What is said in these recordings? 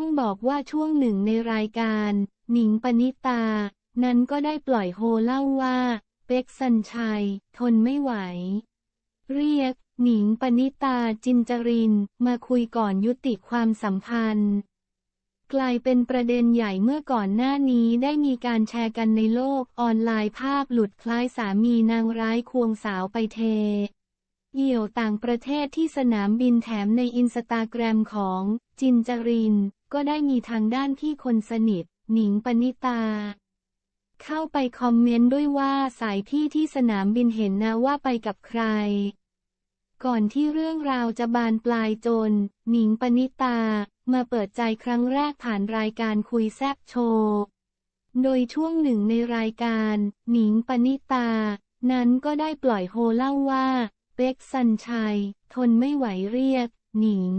ต้องบอกว่าช่วงหนึ่งในรายการ หนิงปณิตา นั้นก็ได้ปล่อยโฮเล่าว่า เป็กสัญชัย ทนไม่ไหว เรียก หนิงปณิตาจินจริน มาคุยก่อนยุติความสัมพันธ์ กลายเป็นประเด็นใหญ่เมื่อก่อนหน้านี้ได้มีการแชร์กันในโลกออนไลน์ภาพหลุดคล้ายสามีนางร้ายควงสาวไปเท เหี่ยวต่างประเทศที่สนามบินแถมในอินสตาแกรมของจินจริน ก็ได้มีทางด้านที่คนสนิท หนิงปณิตา เข้าไปคอมเมนต์ด้วยว่าสายพี่ที่สนามบินเห็นนะว่าไปกับใคร ก่อนที่เรื่องราวจะบานปลายจน หนิงปณิตา มาเปิดใจครั้งแรกผ่านรายการคุยแซบโชว์โดยช่วงหนึ่งในรายการ หนิงปณิตา นั้นก็ได้ปล่อยโฮเล่าว่า เป็กสัญชัย ทนไม่ไหวเรียก หนิง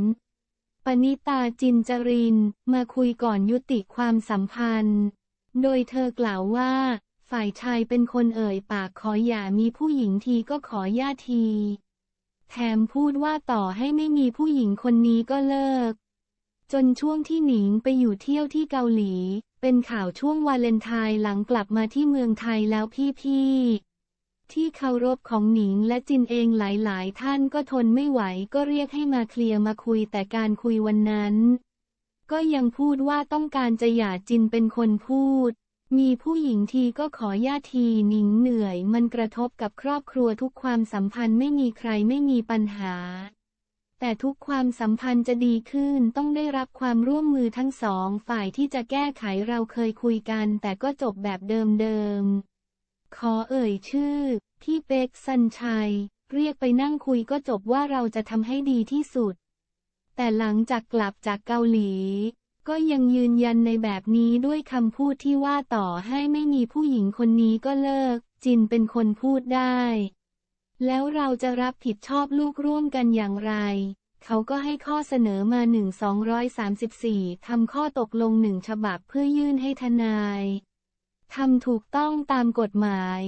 ปณิตาจินจริน มาคุยก่อนยุติความสัมพันธ์ โดยเธอกล่าวว่า ฝ่ายชายเป็นคนเอ่ยปากขออย่ามีผู้หญิงทีก็ขอย่าที แถมพูดว่าต่อให้ไม่มีผู้หญิงคนนี้ก็เลิก จนช่วงที่หนิงไปอยู่เที่ยวที่เกาหลี เป็นข่าวช่วงวาเลนไทน์หลังกลับมาที่เมืองไทยแล้วพี่ๆ ที่เคารพของหนิงและจินเองหลายๆ ท่านก็ทนไม่ไหวก็เรียกให้มาเคลียร์มาคุยแต่การคุยวันนั้น ก็ยังพูดว่าต้องการจะหย่าจินเป็นคนพูด มีผู้หญิงทีก็ขอญาทีหนิงเหนื่อย มันกระทบกับครอบครัวทุกความสัมพันธ์ไม่มีใครไม่มีปัญหา แต่ทุกความสัมพันธ์จะดีขึ้นต้องได้รับความร่วมมือทั้งสองฝ่ายที่จะแก้ไขเราเคยคุยกัน แต่ก็จบแบบเดิมๆ ขอเอ่ยชื่อ พี่เป็กสัญชัย เรียกไปนั่งคุยก็จบว่าเราจะทำให้ดีที่สุด แต่หลังจากกลับจากเกาหลี ก็ยังยืนยันในแบบนี้ด้วยคำพูดที่ว่าต่อให้ไม่มีผู้หญิงคนนี้ก็เลิก จินเป็นคนพูดได้ แล้วเราจะรับผิดชอบลูกร่วมกันอย่างไร เขาก็ให้ข้อเสนอมา1 234ทำข้อตกลงหนึ่งฉบับเพื่อยื่นให้ทนาย ทำถูกต้องตามกฎหมาย